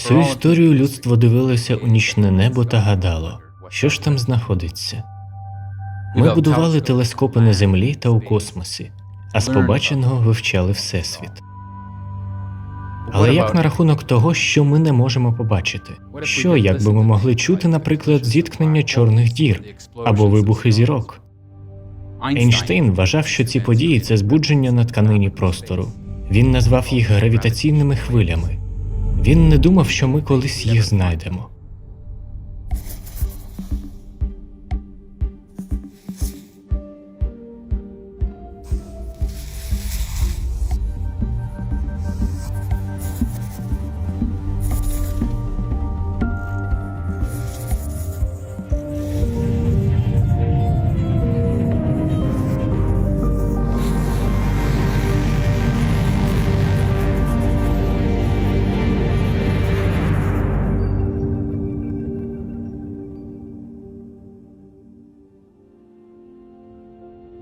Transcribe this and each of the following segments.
Всю історію людство дивилося у нічне небо та гадало, що ж там знаходиться. Ми будували телескопи на землі та у космосі, а з побаченого вивчали всесвіт. Але як на рахунок того, що ми не можемо побачити? Що, якби ми могли чути, наприклад, зіткнення чорних дір або вибухи зірок? Ейнштейн вважав, що ці події це збудження на тканині простору. Він назвав їх гравітаційними хвилями. Він не думав, що ми колись їх знайдемо.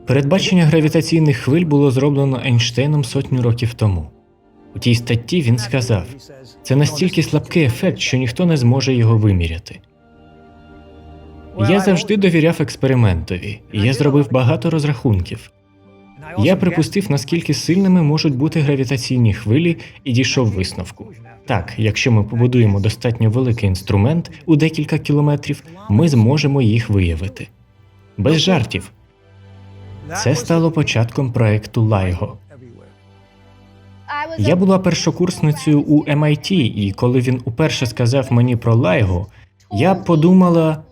Передбачення гравітаційних хвиль було зроблено Ейнштейном сотню років тому. У тій статті він сказав: це настільки слабкий ефект, що ніхто не зможе його виміряти. Я завжди довіряв експериментові, і я зробив багато розрахунків. Я припустив, наскільки сильними можуть бути гравітаційні хвилі, і дійшов висновку. Так, якщо ми побудуємо достатньо великий інструмент у декілька кілометрів, ми зможемо їх виявити. Без жартів. Це стало початком проекту LIGO. Я була першокурсницею у MIT, і коли він уперше сказав мені про LIGO, я подумала,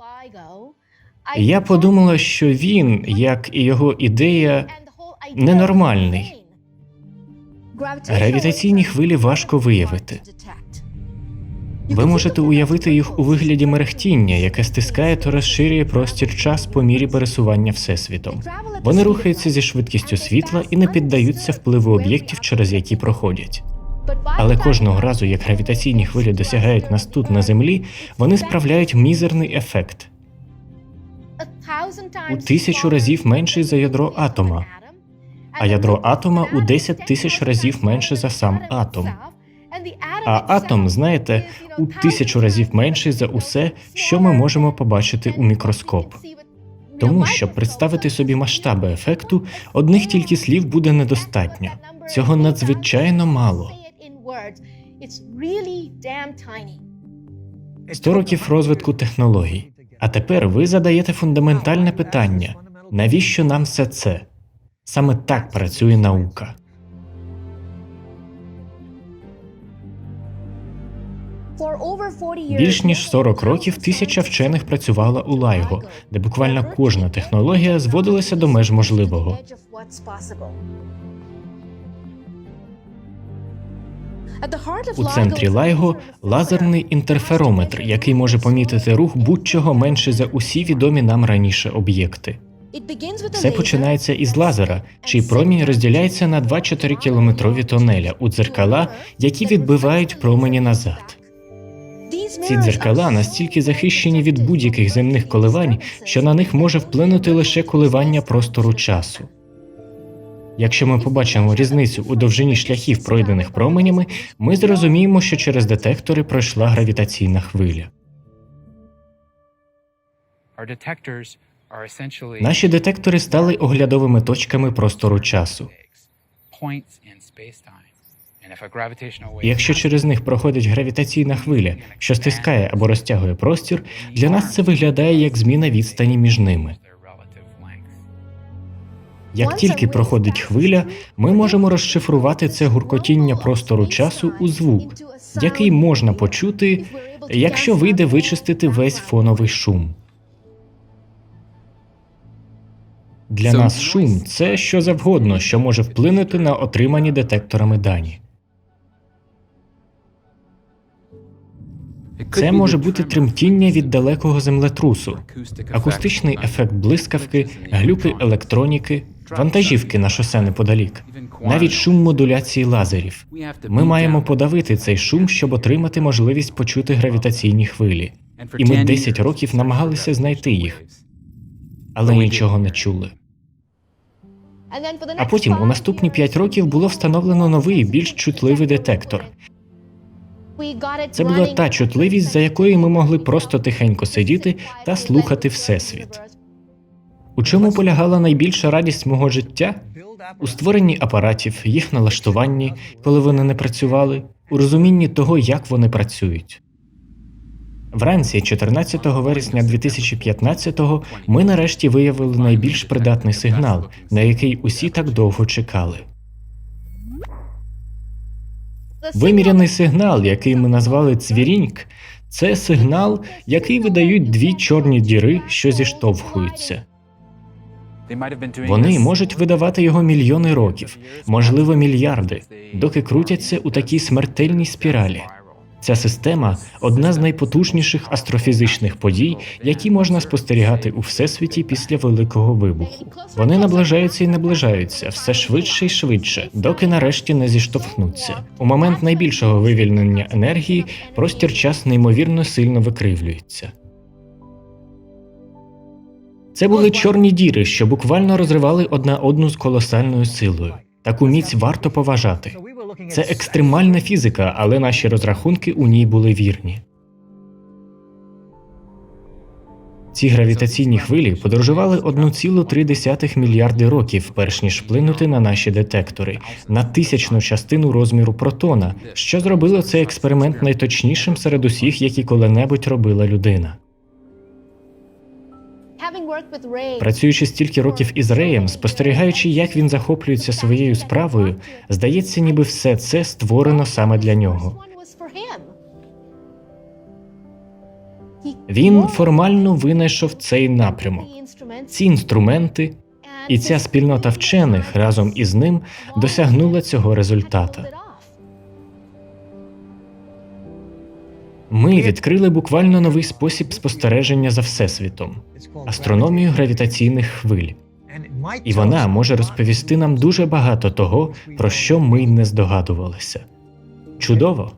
я подумала, що він, як і його ідея, ненормальний. Гравітаційні хвилі важко виявити. Ви можете уявити їх у вигляді мерехтіння, яке стискає та розширює простір час по мірі пересування всесвітом. Вони рухаються зі швидкістю світла і не піддаються впливу об'єктів, через які проходять. Але кожного разу, як гравітаційні хвилі досягають нас тут на землі, вони справляють мізерний ефект у тисячу разів менший за ядро атома, а ядро атома у 10 тисяч разів менше за сам атом. А атом, знаєте, у тисячу разів менший за усе, що ми можемо побачити у мікроскоп. Тому, щоб представити собі масштаби ефекту, одних тільки слів буде недостатньо. Цього надзвичайно мало. Сто років розвитку технологій. А тепер ви задаєте фундаментальне питання: навіщо нам все це? Саме так працює наука. Більш ніж 40 років тисяча вчених працювала у LIGO, де буквально кожна технологія зводилася до меж можливого. У центрі LIGO лазерний інтерферометр, який може помітити рух будь-чого менше за усі відомі нам раніше об'єкти. Все починається із лазера, чий промінь розділяється на два 4 кілометрові тонеля у дзеркала, які відбивають промені назад. Ці дзеркала настільки захищені від будь-яких земних коливань, що на них може вплинути лише коливання простору часу. Якщо ми побачимо різницю у довжині шляхів, пройдених променями, ми зрозуміємо, що через детектори пройшла гравітаційна хвиля. Наші детектори стали оглядовими точками простору часу. Якщо через них проходить гравітаційна хвиля, що стискає або розтягує простір, для нас це виглядає як зміна відстані між ними. Як тільки проходить хвиля, ми можемо розшифрувати це гуркотіння простору часу у звук, який можна почути, якщо вийде вичистити весь фоновий шум. Для нас шум це що завгодно, що може вплинути на отримані детекторами дані. Це може бути тремтіння від далекого землетрусу, акустичний ефект блискавки, глюки електроніки, вантажівки на шосе неподалік, навіть шум модуляції лазерів. Ми маємо подавити цей шум, щоб отримати можливість почути гравітаційні хвилі. І ми 10 років намагалися знайти їх, але нічого не чули. А потім у наступні 5 років було встановлено новий, більш чутливий детектор. Це була та чутливість, за якої ми могли просто тихенько сидіти та слухати Всесвіт. У чому полягала найбільша радість мого життя? У створенні апаратів, їх налаштуванні, коли вони не працювали, у розумінні того, як вони працюють. Вранці, 14 вересня 2015-го, ми нарешті виявили найбільш придатний сигнал, на який усі так довго чекали. Виміряний сигнал, який ми назвали цвіріньк, це сигнал, який видають дві чорні діри, що зіштовхуються. Вони можуть видавати його мільйони років, можливо, мільярди, доки крутяться у такій смертельній спіралі. Ця система одна з найпотужніших астрофізичних подій, які можна спостерігати у всесвіті після великого вибуху. Вони наближаються і наближаються все швидше і швидше, доки нарешті не зіштовхнуться. У момент найбільшого вивільнення енергії простір час неймовірно сильно викривлюється. Це були чорні діри, що буквально розривали одна одну з колосальною силою. Таку міць варто поважати. Це екстремальна фізика, але наші розрахунки у ній були вірні. Ці гравітаційні хвилі подорожували 1,3 мільярди років, перш ніж вплинути на наші детектори на тисячну частину розміру протона, що зробило цей експеримент найточнішим серед усіх, які коли-небудь робила людина. Працюючи стільки років із Реєм, спостерігаючи, як він захоплюється своєю справою, здається, ніби все це створено саме для нього. Він формально винайшов цей напрямок, ці інструменти, і ця спільнота вчених разом із ним досягнула цього результата. Ми відкрили буквально новий спосіб спостереження за всесвітом астрономію гравітаційних хвиль. І вона може розповісти нам дуже багато того, про що ми не здогадувалися. Чудово!